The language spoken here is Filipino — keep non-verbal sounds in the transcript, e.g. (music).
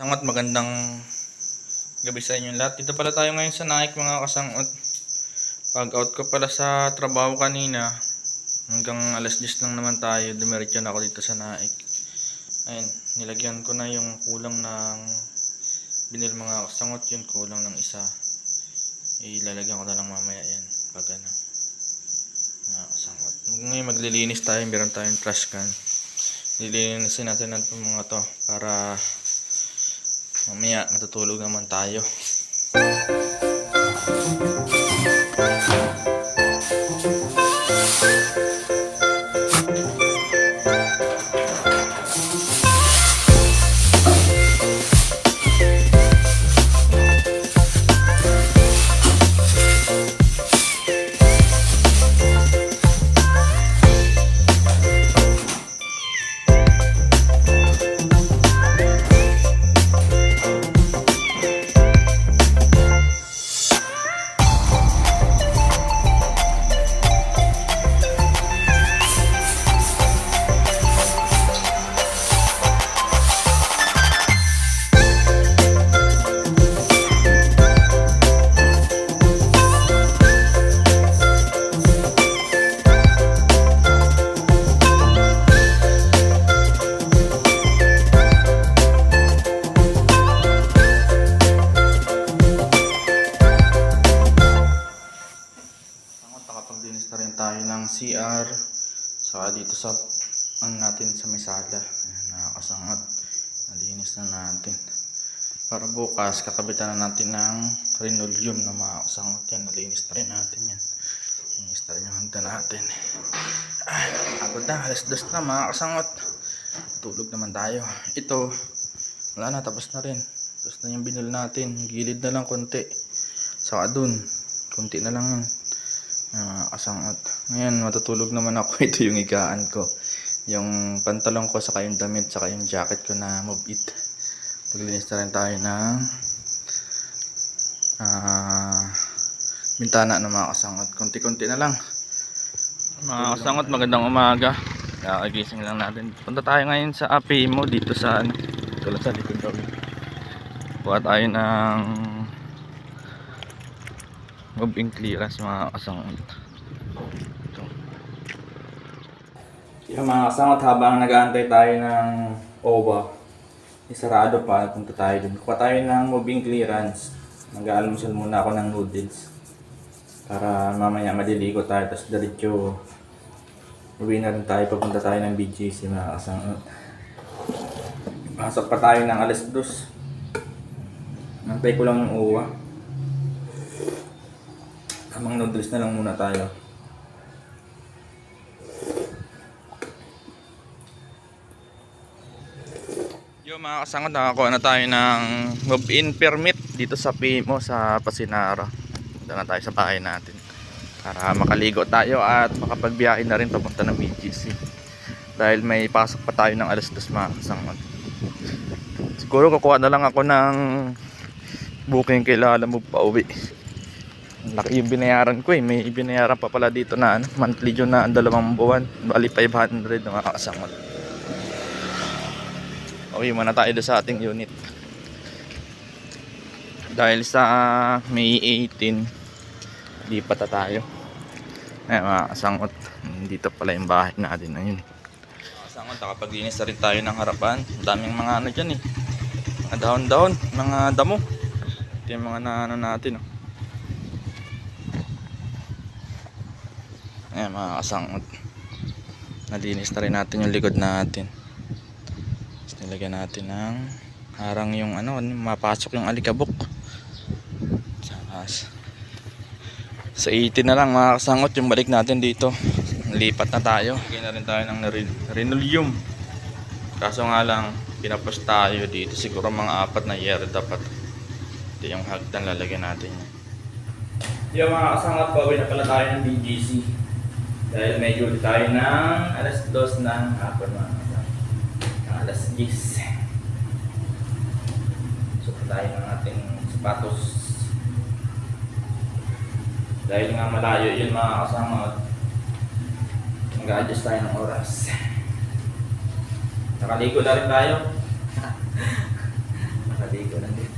Sangat magandang gabi sa inyo lahat. Dito pala tayo ngayon sa Nike mga kasangot. Pag out ko pala sa trabaho kanina, hanggang alas 10 lang naman tayo, dumiretso na ako dito sa Nike. Ayun, nilagyan ko na yung kulang ng binil mga kasangot yun, kulang ng isa. Ilalagyan ko na lang mamaya yan pag ano. Mga kasangot. Ngayon maglilinis tayo, meron tayong trash can. Lilinisin natin natin mga to para Mamaya, matutulog naman tayo. Nakapaglinis na rin tayo ng CR. Saka dito sa, ano natin, sa mesada. Ayan, nakakasangat. Nalinis na natin. Para bukas, kakabitan na natin ng linoleum na makakasangat yan. Nalinis na rin natin yan. Linis na rin yung hagdan natin. Ah, agad na, alas dos na mga kasangot. Tulog naman tayo. Ito, wala na, tapos na rin. Tapos na yung binil natin. Gilid na lang konti. Saka dun, konti na lang yun. Ah, kasangot. Ngayon, matutulog naman ako. (laughs) Ito yung higaan ko. Yung pantalon ko, saka yung damit, saka yung jacket ko na move it. Paglinis na rin tayo ng ah, bintana ng mga kasangot. Kunti-kunti na lang. Mga kasangot, magandang umaga. Kakagising lang natin. Punta tayo ngayon sa APMO dito sa ano. Lang sa likod daw. Kuha tayo ng moving clearance mga kasangot. Ito. Yung mga kasangot habang nag-aantay tayo ng OWA, isarado pa, punta tayo dun. Kuha tayo ng moving clearance. Mag-aalmusal muna ako ng noodles. Para mamaya maliligo tayo, tapos diretso uwi na rin tayo, papunta tayo ng BGC mga kasangot. Pasok pa tayo ng alas dos. Nantay ko lang yung uwa. Tamang noodles na lang muna tayo. Yo mga kasangot, nakakuha na tayo ng move-in permit dito sa PMO sa Pasinara. Punta na tayo sa bahay natin. Para makaligo tayo at makapagbiyahe na rin papunta ng BGC. Dahil may pasok pa tayo ng alas dos mga kasangot. Siguro kukuha na lang ako ng booking kay Lala mo pa uwi. Laki yung binayaran ko eh. May binayaran pa pala dito na ano, monthly yun na ang dalawang buwan. Bali 500 na mga kasangot. Uwi muna tayo sa ating unit. Dahil sa May 18, lipat na tayo. Ayan mga kasangot. Dito pala yung bahay natin. Ayun. Kasangot, nakapaglinis na rin tayo ng harapan. Daming mga ano dyan eh. Mga dahon-dahon, mga damo. Ito yung mga na ano natin. Oh. Ayan mga kasangot. Nalinis na rin natin yung likod natin. Tapos nilagyan natin ng harang yung ano, mapasok yung alikabok. Tapos, sa 18 na lang mga kasangot yung balik natin dito. Lipat na tayo. Lagyan na rin tayo ng linoleum. Kaso nga lang, pinapos tayo dito. Siguro mga apat na year dapat. Ito yung hagdan lalagyan natin. Yung mga kasangot, bawi na pala tayo ng BGC. Dahil medyo ulit tayo ng alas 2 ng hapon mga kapatid. Alas 10. So tayo ng ating sapatos. Dahil nga malayo yun mga kasama. Mag-adjust tayo ng oras. Nakaligo na rin tayo. (laughs) Nakaligo na rin.